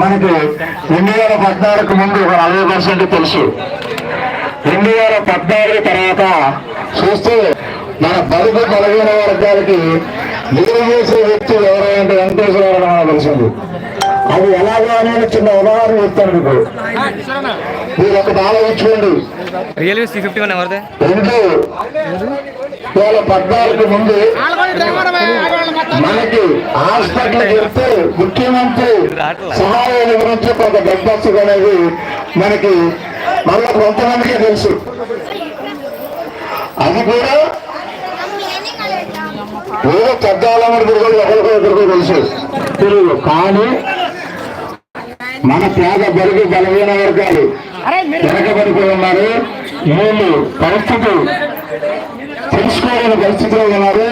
మనకి రెండు వేల పద్నాలుగు ముందు ఒక నలభై పర్సెంట్ తెలుసు. రెండు వేల పద్నాలుగు తర్వాత చూస్తే మన బడుగు బలహీన వర్గాలకి నిధులు చేసే వ్యక్తి ఎవరైనా వెంకటేశ్వరరావు మనకు తెలిసింది. అది ఎలాగో అనేది చిన్న ఉదాహరణ చెప్తాను మీకు. మీరు ఒకటి ఆలోచించుకోండి రియల్మీ సి ఫిఫ్టీ వన్ ఎవరిదే? వేల పద్నాలుగు ముందు మనకి హాస్పిటల్ వెళ్తే ముఖ్యమంత్రి సహాయం గురించి కొంత డబ్బు అనేది మనకి మళ్ళీ కొంతమందికి తెలుసు. అది కూడా ఏదో తిరుగులు ఎవరికో ఎదురుకో తెలుసు. తెలియదు కానీ మన పేద బరుగు బలహీన వర్గాలు వెనకబడిపోయి ఉన్నారు. వీళ్ళు పరిస్థితి? తెలుసుకోలేని పరిస్థితిలో ఉన్నారు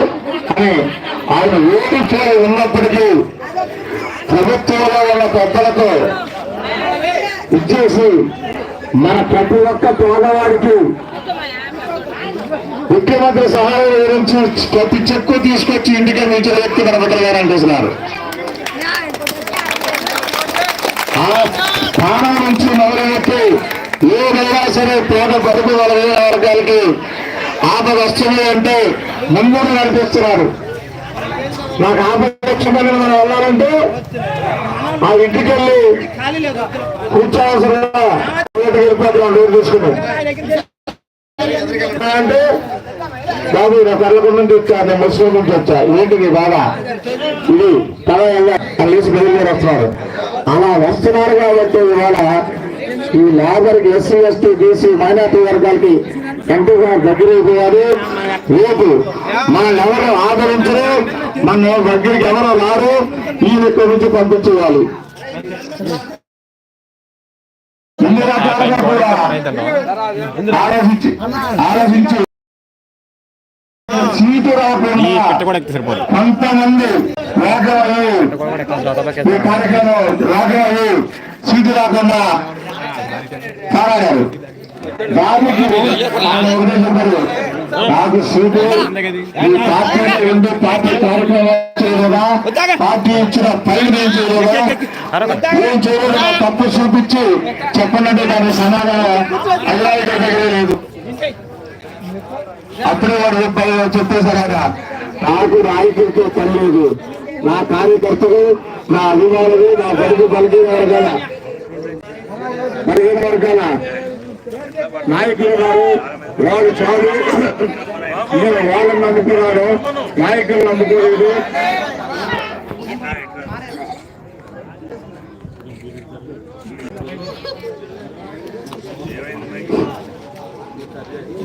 అని ఆయన ఏడుచే ఉన్నప్పటికీ ప్రభుత్వంలో ఉన్న పెద్దలతో ఇచ్చేసి మన ప్రతి ఒక్క పేదవాడికి ముఖ్యమంత్రి సహాయం గురించి ప్రతి చెక్కు తీసుకొచ్చి ఇంటికి నుంచి వ్యక్తి మన గారు అంటున్నారు. ఆ స్థానం నుంచి మొదలుపెట్టి ఏదైనా సరే పేద బతుకు బలహీన వర్గాలకి ఆపద వస్తుంది అంటే ముందు నడిపిస్తున్నారు. నాకు ఆపద వచ్చిందని మనం వెళ్ళాలంటే ఆ ఇంటికి వెళ్ళి కూర్చోవలసిన వెళ్ళిపోతున్నాం డోర్ తీసుకుని అంటే బాబు నా కర్లకొండ నుంచి వచ్చా నేను ముస్లిం నుంచి వచ్చా. ఏంటి నీ బాధ? ఇది తల కలిసి బయలుదేరి వస్తున్నారు. అలా వస్తున్నారు కాబట్టి ఇవాళ ఈ లేబర్కి ఎస్సీ ఎస్టీ బీసీ మైనార్టీ వర్గాలకి ఎంపీ గారు దగ్గర అయిపోయారు రేపు మన ఎవరు ఆదరించరు మన దగ్గరికి ఎవరు రారు ఈ ఇక్కడి నుంచి పంపించేయాలి ఎన్ని రకాలుగా కూడా ఆలోచించి ఆలోచించి సీటు రాకుండా కూడా ఎక్కితే సరిపోదు. కొంతమంది రాఘవయ్య ఈ కార్యక్రమం రాఘవయ్య సీటు రాకుండా పోరాడారు ఆయన నాకు సీటు. ఈ పార్టీ రెండు పార్టీ పార్టీ ఇచ్చిన ఏం చేయలేదా తప్పు చూపించి చెప్పనంటే దాని సమాధానం అల్లాయి లేదు. అప్పుడే వాడు చెప్పేశారా నాకు నాయకులతో పని లేదు నా కార్యకర్తలు నా అభిమానులు నా బడుగు బలిగిన వర్గాల బలిగిన వర్గాల నాయకులు గారు వాళ్ళు చాలు. నేను వాళ్ళని నమ్ముకున్నాను నాయకులు నమ్ముకోలేదు.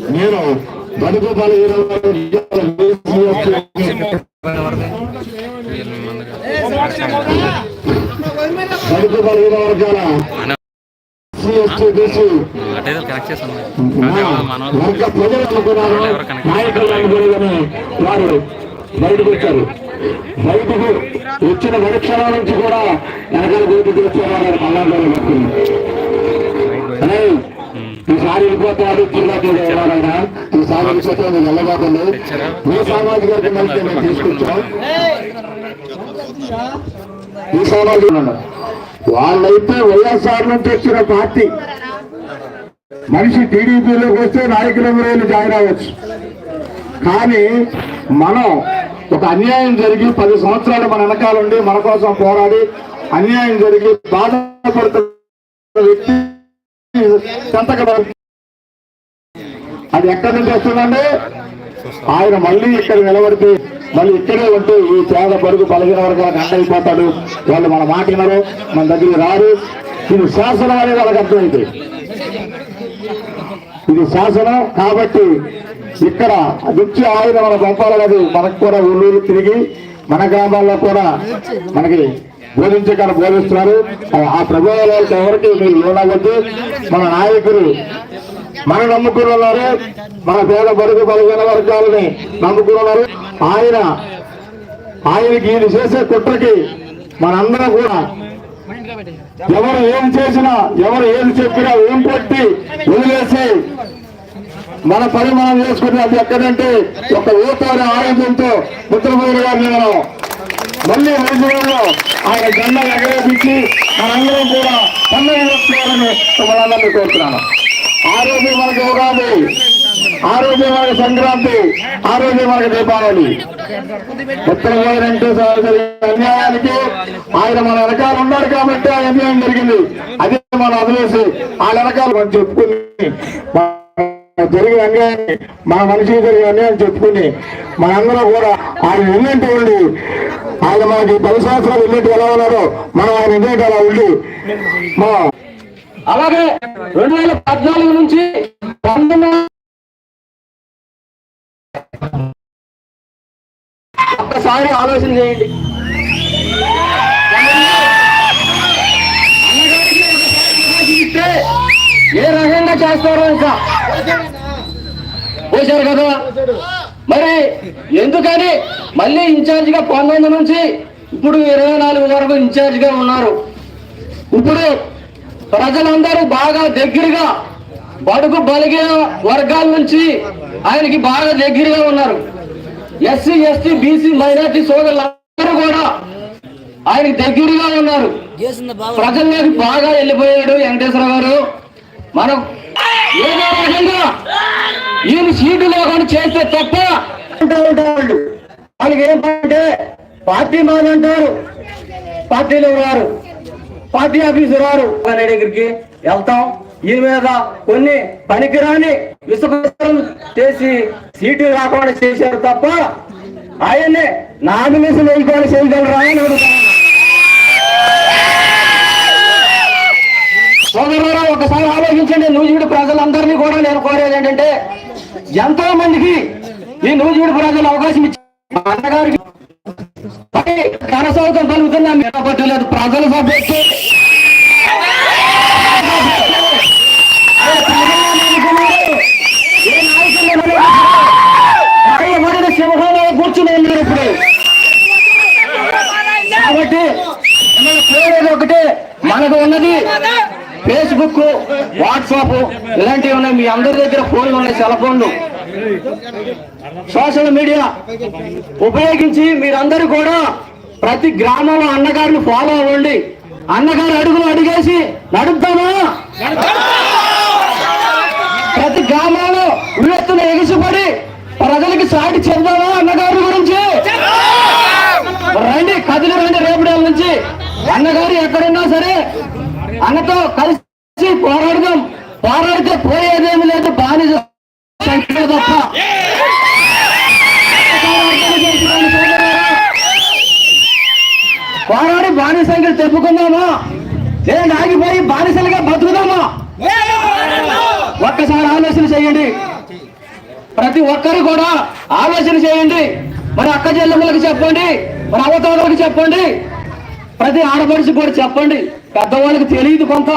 నేను బడుగు బలహీన వర్గాల వర్గ ప్రజలు అనుకున్నారు నాయకులు అనుకునేదని వారు బయటకు వచ్చారు. బయటకు వచ్చిన పరీక్షల నుంచి కూడా వెనకాల బయటకు వచ్చేవారు మల్లాంధ్రలో పడుతుంది ఈసారి వెళ్ళిపోతాడు తిరుపతి ఎవరైనా ఈసారి వెళ్ళిపోతే వెళ్ళబోతుంది మీ సామాజిక తీసుకొచ్చాం? ఈ సామాజిక వాళ్ళైతే వైఎస్ఆర్ నుంచి వచ్చిన పార్టీ. మనిషి టీడీపీలోకి వస్తే నాయకులందరూ జాయిన్ అవ్వచ్చు. కానీ మనం ఒక అన్యాయం జరిగి పది సంవత్సరాలు మన వెనకాల ఉండి మన కోసం పోరాడి అన్యాయం జరిగి బాధపడుతున్న వ్యక్తి అది ఎక్కడి నుంచి వస్తుందండి? ఆయన మళ్ళీ ఇక్కడ నిలబడితే మళ్ళీ ఇక్కడే ఉంటే ఈ పేద పరుగు బలహీన వర్గాలకు అండైపోతాడు వాళ్ళు మన మాట వినరు మన దగ్గరికి రారు. ఇది శాసనం అనేది వాళ్ళకి అర్థమైంది. ఇది శాసనం కాబట్టి ఇక్కడ నుంచి ఆయన మన పంపాలనేది మనకు కూడా ఊళ్ళూరు తిరిగి మన గ్రామాల్లో కూడా మనకి బోధించగల బోధిస్తున్నారు. ఆ- ఆ ప్రభావాలకు ఎవరికి మీరు లోనవద్దు మన నాయకులు మన నమ్ముకున్నారు మన పేద బడుగు బలహీన వర్గాలని నమ్ముకున్నారు ఆయన ఆయనకి ఈయన చేసే కుట్రకి మనందరం కూడా ఎవరు ఏం చేసినా ఎవరు ఏం చెప్పినా ఏం పట్టి వదిలేసి మన పని మనం చేసుకునే అది ఎక్కడంటే ఒక ఊతారి ఆయుధంతో ముద్రపోయిన గారిని మనం మళ్ళీ రోజులలో ఆయన జెండా ఎగరేపించి మనందరం కూడా పండుగ చేసుకోవాలని మనందరినీ కోరుతున్నాను. ఆరోగ్యం రోజు మనకి ఉగాది. ఆరోగ్యం మనకి సంక్రాంతి. ఆరోగ్యం రోజు మనకి దీపావళి. ఉత్తర పోయినంటే అన్యాయానికి ఆయన మన వెనకాల ఉన్నాడు కాబట్టి ఆ అన్యాయం జరిగింది. అదే మనం వదిలేసి ఆ వెనకాల మనం చెప్పుకుని జరిగిన అన్యాయాన్ని మన మనిషికి జరిగిన అన్యాయం చెప్పుకుని మనందరం కూడా ఆయన ఎన్నింటి ఉండి ఆయన మనకి పది సంవత్సరాలు ఎన్నింటి ఎలా ఉన్నారో మనం ఆయన ఎన్నింటి అలా ఉండి మా అలాగే రెండు వేల పద్నాలుగు నుంచి పంతొమ్మిది ఒక్కసారి ఆలోచన చేయండి. ఏ రకంగా చేస్తారో ఇంకా? పోసారు కదా? మరి ఎందుకని మళ్ళీ ఇన్ఛార్జ్గా పంతొమ్మిది నుంచి ఇప్పుడు ఇరవై నాలుగు వరకు ఇన్ఛార్జ్గా ఉన్నారు. ఇప్పుడు ప్రజలందరూ బాగా దగ్గరగా బడుగు బలిగిన వర్గాల నుంచి ఆయనకి బాగా దగ్గరగా ఉన్నారు. ఎస్సీ ఎస్టీ బీసీ మైనార్టీ సోదరులందరూ కూడా ఆయనకి దగ్గరగా ఉన్నారు. ప్రజల్లోకి బాగా వెళ్ళిపోయాడు వెంకటేశ్వర గారు. మనం ఏదో రకంగా ఈయన సీటులో కానీ చేస్తే తప్ప వాళ్ళు వాళ్ళకి ఏంటంటే పార్టీ మాదంటారు పార్టీలో రారు. పార్టీ ఆఫీసు రారు. దగ్గరికి వెళ్తాం. ఈ మీద కొన్ని పనికిరాని విశ్వం చేసి సీటు రాకుండా చేశారు తప్ప ఆయన్నే నామినేషన్ వేయకుండా చేయగలరా అని అడుగుతాను. సోదరులారా ఒకసారి ఆలోచించండి. నూజివీడు ప్రజలందరినీ కూడా నేను కోరేది ఏంటంటే ఎంతో మందికి ఈ నూజివీడు ప్రజలు అవకాశం ఇచ్చి మా అన్నగారికి కనసాగుతం కలుగుతున్నా మీద పట్టలేదు ప్రజల సభ్యులు సింహంలో కూర్చుని ఉన్నారు ఇప్పుడు కాబట్టి మనం కోరేది ఒకటే మనకు ఉన్నది ఫేస్బుక్ వాట్సాప్ ఇలాంటివి ఉన్నాయి. మీ అందరి దగ్గర ఫోన్లు ఉన్నాయి సెల్ ఫోన్లు. సోషల్ మీడియా ఉపయోగించి మీరందరూ కూడా ప్రతి గ్రామంలో అన్నగారిని ఫాలో అవ్వండి. అన్నగారు అడుగులు అడిగేసి నడుపుతామా? ప్రతి గ్రామంలో ఉల్లెత్తున ఎగిసిపడి ప్రజలకి సాటి చెప్దామా అన్నగారి గురించి? రండి కదిలి రండి రేపటి నుంచి. అన్నగారు ఎక్కడున్నా సరే అన్నతో కలిసి పోరాడదాం. పోరాడితే పోయేదేమి లేదు బానిస సంఖ్య తప్ప. పోరాడి బానిసంఖ్యలు తెప్పుకుందామా లేదంటే ఆగిపోయి బానిసలుగా బతుకుదామా? ఒక్కసారి ఆలోచన చేయండి. ప్రతి ఒక్కరు కూడా ఆలోచన చేయండి. మరి అక్క చెల్లెమ్మలకు చెప్పండి మరి అవతలకు చెప్పండి. ప్రతి ఆడపడిచి కూడా చెప్పండి. పెద్దవాళ్ళకి తెలియదు కొంత.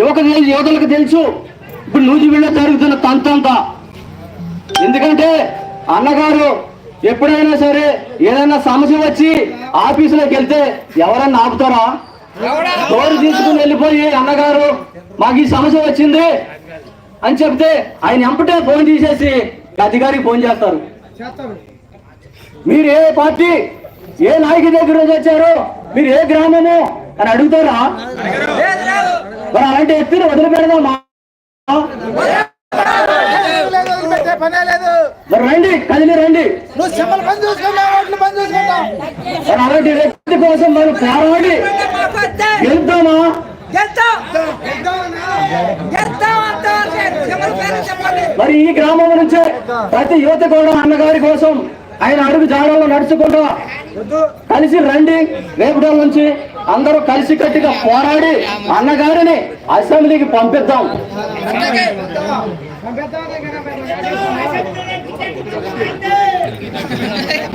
యువక యువతలకు తెలుసు. ఇప్పుడు నూజివీడులో జరుగుతున్న తంతంతా. ఎందుకంటే అన్నగారు ఎప్పుడైనా సరే ఏదైనా సమస్య వచ్చి ఆఫీసులోకి వెళ్తే ఎవరన్నా ఆపుతారా? తోడు తీసుకుని వెళ్ళిపోయి అన్నగారు మాకు ఈ సమస్య వచ్చింది అని చెప్తే ఆయన ఎంపటే ఫోన్ తీసేసి అధికారికి ఫోన్ చేస్తారు. మీరు ఏ పార్టీ ఏ నాయకు దగ్గర నుంచి వచ్చారు మీరు ఏ గ్రామము అని అడుగుతారా? మరి అలాంటి ఎత్తుని వదిలిపెడదామా మరి రండి కదిలి రండి. మరి అలాంటి వ్యక్తి కోసం మనం పోరాడి వెళ్తామా మరి ఈ గ్రామం నుంచే ప్రతి యువత కూడా అన్నగారి కోసం ఆయన అడుగు జాడల్లో నడుచుకుంటూ కలిసి రండి రేపటి నుంచి అందరూ కలిసి కట్టిగా పోరాడి అన్నగారిని అసెంబ్లీకి పంపిద్దాం.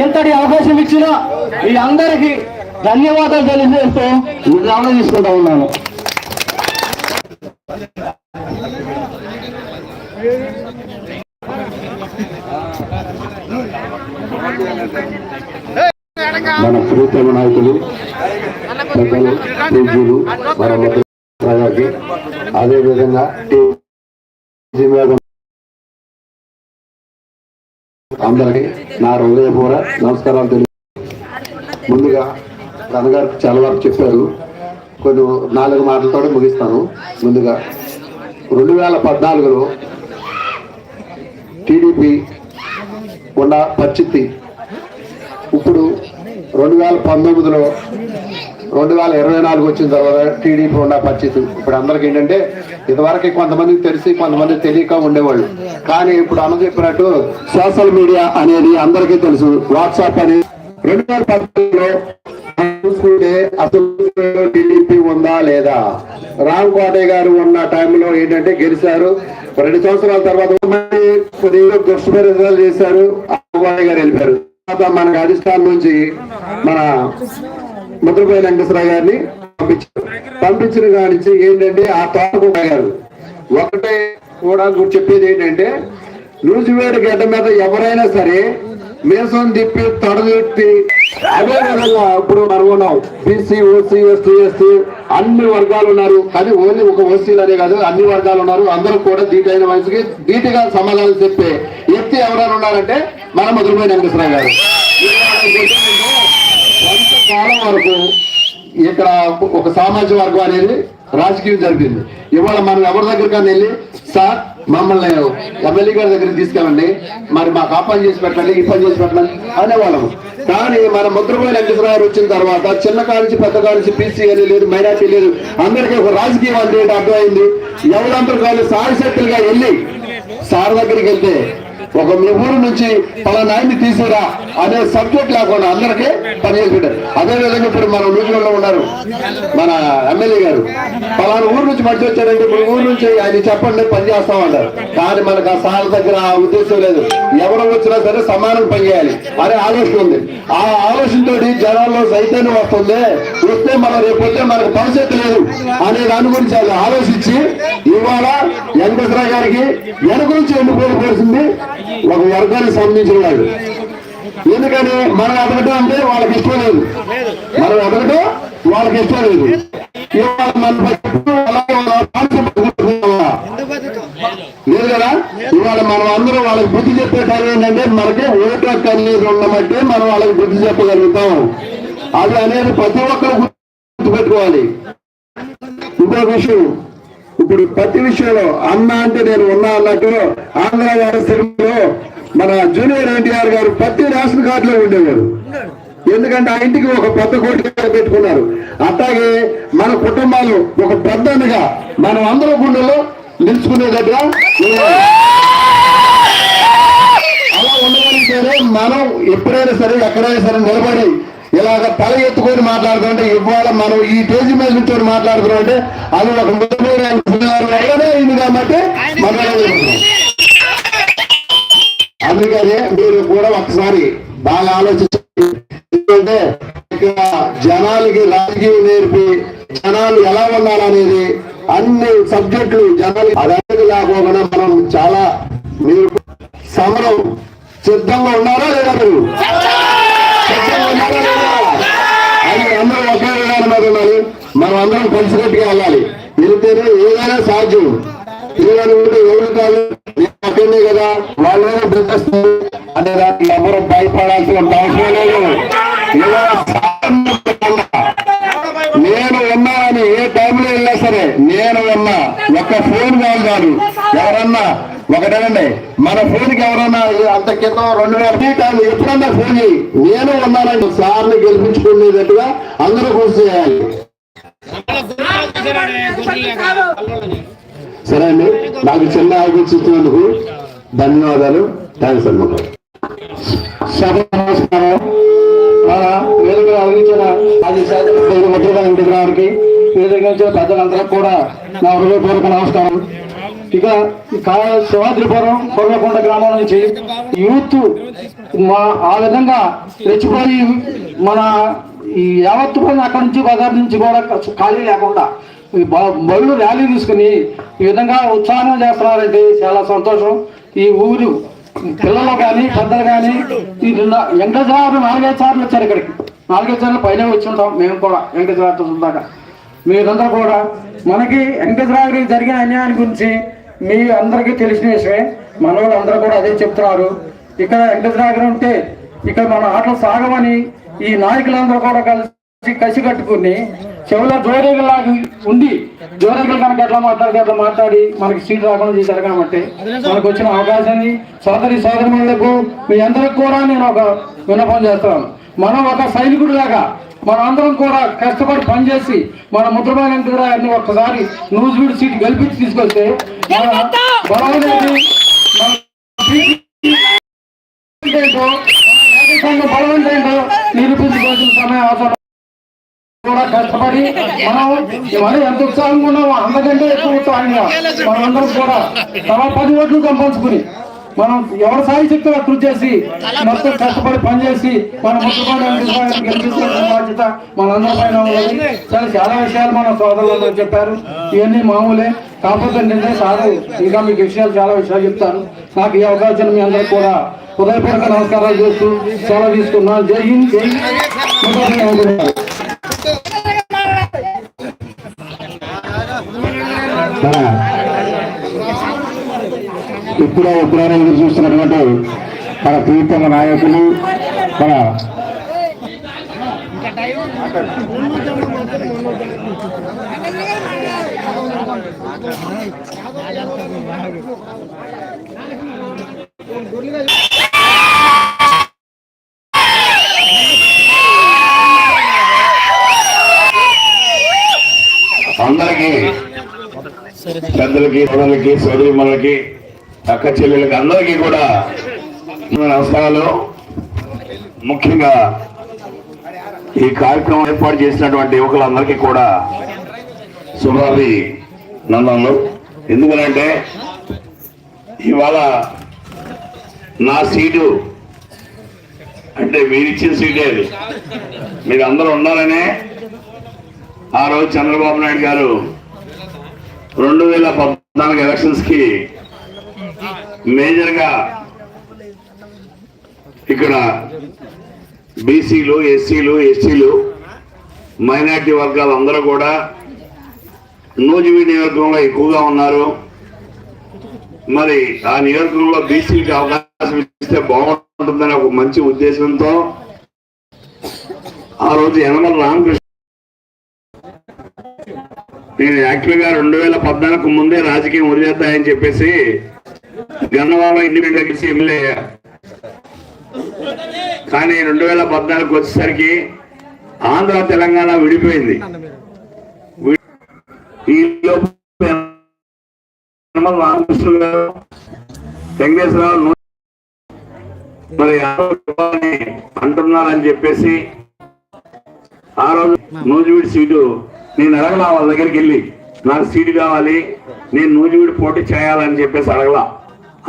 ఇంతటి అవకాశం ఇచ్చిన ఈ అందరికి ధన్యవాదాలు తెలియజేస్తూ విరామం తీసుకుంటా ఉన్నాను. ఉత్తమ నాయకులు పెద్దలు పూజ్యులు మన గారికి అదేవిధంగా అందరికీ నా హృదయపూర నమస్కారాలు తెలియ ముందుగా తనగారు చాలా వరకు చెప్పారు. కొన్ని నాలుగు మాటలతో ముగిస్తాను. ముందుగా రెండు వేల పద్నాలుగులో టీడీపీ ఉన్న పరిస్థితి. ఇప్పుడు రెండు వేల పంతొమ్మిదిలో రెండు వేల ఇరవై నాలుగు వచ్చిన తర్వాత టీడీపీ ఉన్న పరిస్థితి. ఇప్పుడు అందరికి ఏంటంటే ఇదివరకు కొంతమందికి తెలిసి కొంతమంది తెలియక ఉండేవాళ్ళు. కానీ ఇప్పుడు అన్న చెప్పినట్టు సోషల్ మీడియా అనేది అందరికీ తెలుసు. వాట్సాప్ అనేది రెండు వేల పంతొమ్మిదిలో చూసుకుంటే అసలు టీడీపీ ఉందా లేదా? రామ్ కోటయ్య గారు ఉన్న టైంలో ఏంటంటే గెలిచారు. రెండు సంవత్సరాల తర్వాత మళ్ళీ చేశారు. రామ్ కోటయ్య గారు వెళ్ళిపోయారు. మన అధిష్టానం నుంచి మన ముద్రపోయిన వెంకటేశ్వర గారిని పంపించారు. పంపించిన కానించి ఏంటంటే ఆ తోటకు గారు ఒకటే కూడా గుర్తు చెప్పేది ఏంటంటే నూజివేడి గడ్డ మీద ఎవరైనా సరే మీసం తిప్పి తొడగెట్టి అదే విధంగా ఇప్పుడు మనం ఉన్నాం. బీసీ ఓసీ ఎస్టీ ఎస్టీ అన్ని వర్గాలు ఉన్నారు. కానీ ఓన్లీ ఒక ఓసీలు అనే కాదు అన్ని వర్గాలు ఉన్నారు. అందరూ కూడా ధీటైన వయసుకి ధీటుగా సమాధానం చెప్పే వ్యక్తి ఎవరైనా ఉన్నారంటే మన మధురమైన వెంకటేశ్వర గారు. కొంతకాలం వరకు ఇక్కడ ఒక సామాజిక వర్గం అనేది రాజకీయం జరిగింది ఇవాళ మనం ఎవరి దగ్గర వెళ్ళి సార్ మమ్మల్ని ఎమ్మెల్యే గారి దగ్గరికి తీసుకెళ్ళండి. మరి మాకు ఆ పని చేసి పెట్టండి ఈ పని చేసి పెట్టండి అనేవాళ్ళం. కానీ మన ముద్రపోయిన వెంకటేశ్వర వచ్చిన తర్వాత చిన్న కానించి పెద్ద కానించి పీసీ అని లేదు మైనార్టీ లేదు. అందరికీ ఒక రాజకీయం అంటే అర్థమైంది? ఎవరందరూ కానీ సాయశక్తులుగా వెళ్ళి సార్ దగ్గరికి వెళ్తే ఒక మీ ఊరు నుంచి పలానా ఆయన్ని తీసిరా అనే సబ్జెక్ట్ లేకుండా అందరికీ పనిచేసి అదేవిధంగా అదే విధంగా ఇప్పుడు మన నూజిలో ఉన్నారు మన ఎమ్మెల్యే గారు. పలానా ఊరు నుంచి మధ్య వచ్చారంటే మీ ఊరు నుంచి ఆయన చెప్పండి పని చేస్తామన్నారు కానీ మనకు ఆ సార్ దగ్గర ఆ ఉద్దేశం లేదు. ఎవరు వచ్చినా సరే సమానం పని చేయాలి. అనే ఆలోచన ఉంది. ఆ ఆలోచనతో జనాల్లో సైతాన్ని వస్తుంది. వస్తే మనం రేపు వస్తే మనకు భవిష్యత్తు లేదు అనే దాని గురించి ఆలోచించి ఇవాళ వెంకటేశ్వర గారికి ఎనక నుంచి పోసింది. ఒక వర్గానికి సంబంధించిన వాళ్ళు. ఎందుకని? మనం ఎదగటం అంటే వాళ్ళకి ఇష్టం లేదు. మనం ఎదగటం వాళ్ళకి ఇష్టం లేదు. ఇవాళ మన లేదు కదా? ఇవాళ మనం అందరం వాళ్ళకి బుద్ధి చెప్పే టైం ఏంటంటే మనకి ఓటు హక్కు ఉండమంటే మనం వాళ్ళకి బుద్ధి చెప్పగలుగుతాం. అది అనేది ప్రతి ఒక్కరు గుర్తుపెట్టుకోవాలి. ఇంకో విషయం. ఇప్పుడు ప్రతి విషయంలో అన్న అంటే నేను ఉన్నా అన్నట్టు ఆంధ్ర వారసులో మన జూనియర్ ఎన్టీఆర్ గారు ప్రతి రేషన్ కార్డులో ఉండేవారు. ఎందుకంటే ఆ ఇంటికి ఒక పెద్ద కోటి పెట్టుకున్నారు. అట్లాగే మన కుటుంబాలు ఒక పెద్దగా మనం అందరూ గుండెలో నిలుచుకునే దగ్గర అలా ఉండగలిగితేనే మనం ఎప్పుడైనా సరే ఎక్కడైనా సరే నిలబడి ఇలాగ తల ఎత్తుకొని మాట్లాడుతుంటే ఇవాళ మనం ఈ మీద నుంచి మాట్లాడుతున్నాం అంటే అది ఒక అయింది కాబట్టి అందుకనే మీరు కూడా ఒకసారి బాగా ఇక్కడ జనాలకి రాజకీయం నేర్పి జనాలు ఎలా ఉండాలనేది అన్ని సబ్జెక్టులు జనాలు అదే లేకుండా మనం చాలా మీరు సమరం సిద్ధంగా ఉన్నారా లేదా మీరు సిద్ధంగా ఉన్నారా లేదా? అది అందరూ ఒకే విధానం మీద ఉండాలి మనం అందరం కలిసికట్టుగా వెళ్ళాలి. వెళ్తేనే ఏదైనా సాధ్యం. పిల్లలు ఉంటే ఎవరు కాదు కదా. వాళ్ళు బెదిరిస్తారు అనే దానికి ఎవరు భయపడాల్సిన అవసరం లేదు. నేను ఉన్నానని ఏ టైంలో వెళ్ళినా సరే నేను ఉన్నా. ఒక్క ఫోన్ కాల్ కాదు. ఎవరన్నా ఒకటేనండి. మన ఫోన్కి ఎవరన్నా అంత క్రితం రెండు వేల టైం ఎప్పుడన్నా ఫోన్ చేయి. నేను ఉన్నానండి. సార్ని గెలిపించుకునేటట్టుగా అందరూ కృషి చేయాలి సరే అండి. నాకు చిన్న ఆలోచన ఇచ్చినందుకు ధన్యవాదాలు. థ్యాంక్స్ అన్నమాట సభ నమస్కారం. మన వేదిక అలిగించిన గారికి వేదిక ఇచ్చిన పెద్దలందరూ కూడా నా హృదయపూర్వక నమస్కారం. ఇక శివాద్రిపురం కొర్రకొండ గ్రామం నుంచి యూత్ మా ఆ విధంగా రెచ్చిపోయి మన ఈ యావత్తు మంది అక్కడి నుంచి బజార్ నుంచి కూడా ఖాళీ లేకుండా ఈ బళ్ళు ర్యాలీ తీసుకుని ఈ విధంగా ఉత్సాహం చేస్తున్నారంటే చాలా సంతోషం. ఈ ఊరు పిల్లలు కానీ పెద్దలు కానీ ఈ నిన్న నాలుగైదు సార్లు వచ్చారు ఇక్కడికి. నాలుగైదు సార్లు పైన వచ్చి ఉంటాం మేము కూడా వెంకటేశ్వర దాకా మీరందరూ కూడా మనకి వెంకటేశ్వర జరిగిన అన్యాయం గురించి మీ అందరికీ తెలిసిన విషయమే. మన వాళ్ళు అందరూ కూడా అదే చెప్తున్నారు. ఇక్కడ వెంకటేశ్వర ఉంటే ఇక్కడ మన ఆటలు సాగమని ఈ నాయకులందరూ కూడా కలిసి కసి కట్టుకుని చెవుల జోరేగలాగా ఉండి జోరేగలు కనుక ఎట్లా మాట్లాడితే అట్లా మాట్లాడి మనకి సీట్ రాకుండా చేశారు కాబట్టి మనకు వచ్చిన అవకాశాన్ని సోదరి సోదరులకు మీ అందరికి కూడా నేను ఒక విన్నపం చేస్తాను మనం ఒక సైనికుడు లాగా మన అందరం కూడా కష్టపడి పనిచేసి మన ముద్రమైన గారిని ఒక్కసారి నూజివీడు సీట్ గెలిపించి తీసుకొస్తే బలమైనది, బలవంతంగా నిరూపించుకోవాల్సిన సమయం అవసరం. కూడా కష్టపడి మనం మరి ఎంత ఉత్సాహంగా ఉన్నామో అంతకంటే ఎక్కువ ఉత్సాహంగా మనందరం కూడా తమ పది ఓట్లు సంపాదించుకుని మనం ఎవరి సాయి శక్తిగా కృషి చేసి మొత్తం కష్టపడి పనిచేసి మన ముఖ్యమంత్రి గెలిపించుకోవాల్సిన బాధ్యత మనందరి పైన ఉన్నది. చాలా చాలా విషయాలు మన సోదరులందరూ చెప్పారు. ఇవన్నీ మామూలే. కాకపోతే నిన్నే సారు ఇంకా మీకు విషయాలు చాలా విషయాలు చెప్తాను. నాకు ఈ అవకాశం మీ అందరూ కూడా హృదయపూర్వక నమస్కారాలు చేస్తూ సెలవు తీసుకున్నాను జై హింద్ జై. మన ఎప్పుడో ఎప్పుడైనా ఎదురు చూస్తున్నటువంటి మన ప్రీతమ నాయకులు మన అందరికీ పెద్దలకి పిల్లలకి సోదరిమణులకి అక్క చెల్లెలకి అందరికీ కూడా నమస్కారాలు. ముఖ్యంగా ఈ కార్యక్రమం ఏర్పాటు చేసినటువంటి యువకులందరికీ కూడా శుభాభి నందనలు. ఎందుకనంటే ఇవాళ నా సీటు అంటే మీరిచ్చిన సీటే అది. మీరు అందరూ ఉండాలనే ఆ రోజు చంద్రబాబు నాయుడు గారు రెండు వేల పద్నాలుగు ఎలక్షన్స్కి మేజర్గా మేజర్గా ఇక్కడ బీసీలు ఎస్సీలు ఎస్టీలు మైనార్టీ వర్గాలు అందరూ కూడా నూజివీ నియోజకవర్గంలో ఎక్కువగా ఉన్నారు. మరి ఆ నియోజకవర్గంలో బీసీకి అవకాశం ఇస్తే బాగుంటుందని ఒక మంచి ఉద్దేశంతో ఆ రోజు యనమల రామకృష్ణ నేను యాక్చువల్గా రెండు వేల పద్నాలుగు ముందే రాజకీయం వదిలేద్దాయని చెప్పేసి గన్నవరం ఇండిపెండెంట్ గెలిచి ఎమ్మెల్యే కానీ రెండు వేల పద్నాలుగు వచ్చేసరికి ఆంధ్ర తెలంగాణ విడిపోయింది. వెంకటేశ్వరరావు మరి అని అంటున్నారని చెప్పేసి ఆ రోజు నూజివీడి సీటు నేను అడగలా వాళ్ళ దగ్గరికి వెళ్ళి నాకు సీటు కావాలి నేను నూజివీడి పోటీ చేయాలని చెప్పేసి అడగలా.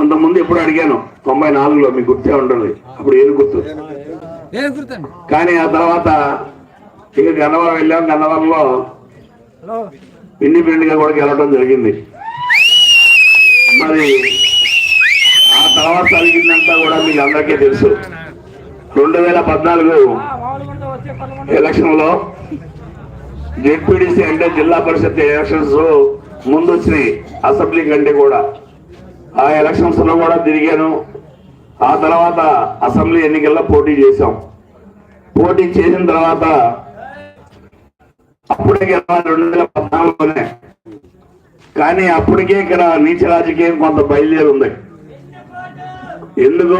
అంతకుముందు ఎప్పుడు అడిగాను? తొంభై నాలుగులో మీకు గుర్తే ఉంటుంది. అప్పుడు ఏది గుర్తు? కానీ ఆ తర్వాత ఇక గన్నవరం వెళ్ళాం. గన్నవరంలో ఇండిపెండెంట్గా కూడా గెలవడం జరిగింది. మరి ఆ తర్వాత జరిగిందంతా కూడా మీకు అందరికీ తెలుసు. రెండు వేల పద్నాలుగు ఎలక్షన్లో జెడ్పీడీసీ అంటే జిల్లా పరిషత్ ఎలక్షన్స్ ముందు వచ్చినాయి. అసెంబ్లీ కంటే కూడా. ఆ ఎలక్షన్స్లో కూడా తిరిగాను. ఆ తర్వాత అసెంబ్లీ ఎన్నికల్లో పోటీ చేశాం. పోటీ చేసిన తర్వాత అప్పుడే రెండు వేల పద్నాలుగులోనే. కానీ అప్పటికే ఇక్కడ నీచ రాజకీయం కొంత బయలుదేరి ఉంది ఎందుకు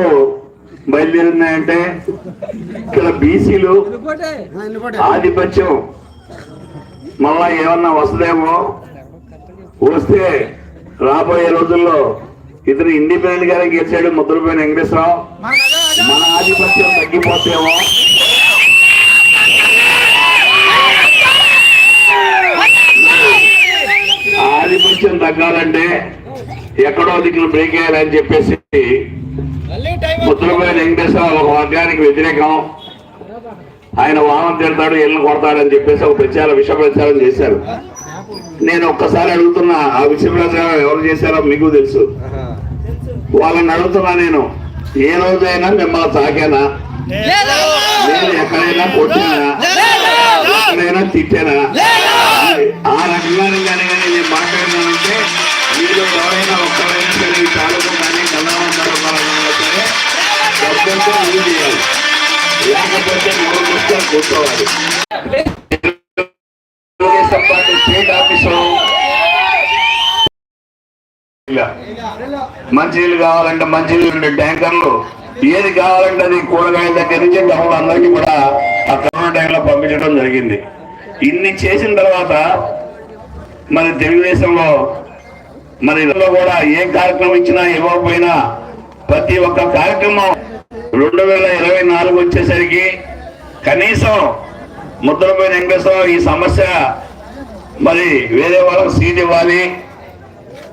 బయలుదేరిందంటే ఇక్కడ బీసీలు ఆధిపత్యం. మళ్ళా ఏమన్నా వస్తుందేమో? వస్తే రాబోయే రోజుల్లో ఇతను ఇండిపెండెంట్ గానే గెలిచాడు ముద్రపోయిన వెంకటేశ్వరరావు. మన ఆధిపత్యం తగ్గిపోతేమో. ఆధిపత్యం తగ్గాలంటే ఎక్కడో దిక్కులు బ్రేక్ అయ్యాలని చెప్పేసి ముద్రపోయిన వెంకటేశ్వరరావు ఒక వర్గానికి వ్యతిరేకం. ఆయన వాహనం తిడతాడు ఇల్లు కొడతాడని చెప్పేసి ఒక ప్రచారం విష ప్రచారం చేశారు. నేను ఒక్కసారి అడుగుతున్నా ఆ విష ప్రచారం ఎవరు చేశారో మీకు తెలుసు. వాళ్ళని అడుగుతున్నా నేను. ఏ రోజైనా మిమ్మల్ని తాకానా? నేను ఎక్కడైనా కొట్టినా? ఎక్కడైనా తిట్టానా? ఆ రకంగానే కానీ కానీ నేను మాట్లాడినానంటే మీరు ఎవరైనా ఒక్కరైనా సరే ఈ తాలూకు కానీ గంధమందరం సరే శబ్దంతో ఇది చేయాలి. లేకపోతే ఇక్కడ కూర్చోవాలి. స్టేట్. మంచినీళ్ళు కావాలంటే మంచినీళ్ళు ఉండే ట్యాంకర్లు. ఏది కావాలంటే అది కూరగాయల దగ్గర నుంచి డబ్బులు అందరికీ కూడా ఆ కరోనా టైంలో పంపించడం జరిగింది. ఇన్ని చేసిన తర్వాత మరి తెలుగుదేశంలో మరి ఇందులో కూడా ఏ కార్యక్రమం ఇచ్చినా ఇవ్వకపోయినా ప్రతి ఒక్క కార్యక్రమం రెండు వేల ఇరవై నాలుగు వచ్చేసరికి కనీసం ముద్రపోయిన వెంకటేశ్వరరావు ఈ సమస్య మరి వేరే వాళ్ళకి సీట్ ఇవ్వాలి.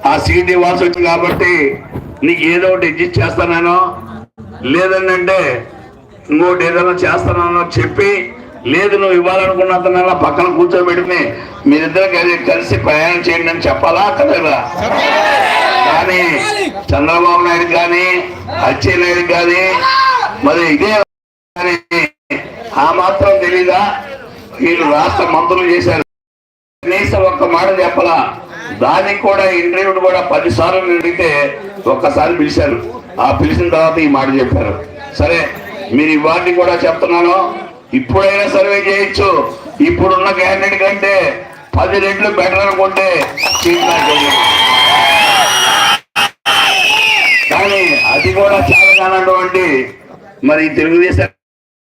ఆ సీట్ ఇవ్వాల్సి వచ్చింది కాబట్టి నీకు ఏదో ఒకటి ఎడ్జిస్ట్ చేస్తానో లేదంటే ఇంకోటి ఏదైనా చేస్తానో చెప్పి లేదు నువ్వు ఇవ్వాలనుకున్న తన పక్కన కూర్చోబెట్టుకుని మీరిద్దరు కలిసి ప్రయాణం చేయండి అని చెప్పాలా కదా కానీ చంద్రబాబు నాయుడు కానీ అచ్చెన్నాయుడు కానీ మరి ఇదే ఆ మాత్రం తెలీదా? వీళ్ళు రాష్ట్ర మంత్రులు చేశారు. కనీసం ఒక్క మాట చెప్పలా? దానికి కూడా ఇంటర్వ్యూ కూడా పది సార్లు అడిగితే ఒక్కసారి పిలిచారు. ఆ పిలిచిన తర్వాత ఈ మాట చెప్పారు. సరే మీరు ఇవాటిని కూడా చెప్తున్నాను. ఇప్పుడైనా సర్వే చేయొచ్చు. ఇప్పుడున్న క్యాండిడేట్ కంటే పది రెట్లు బెటర్ అనుకుంటే కానీ అది కూడా చాలా కానటువంటి మరి తెలుగుదేశం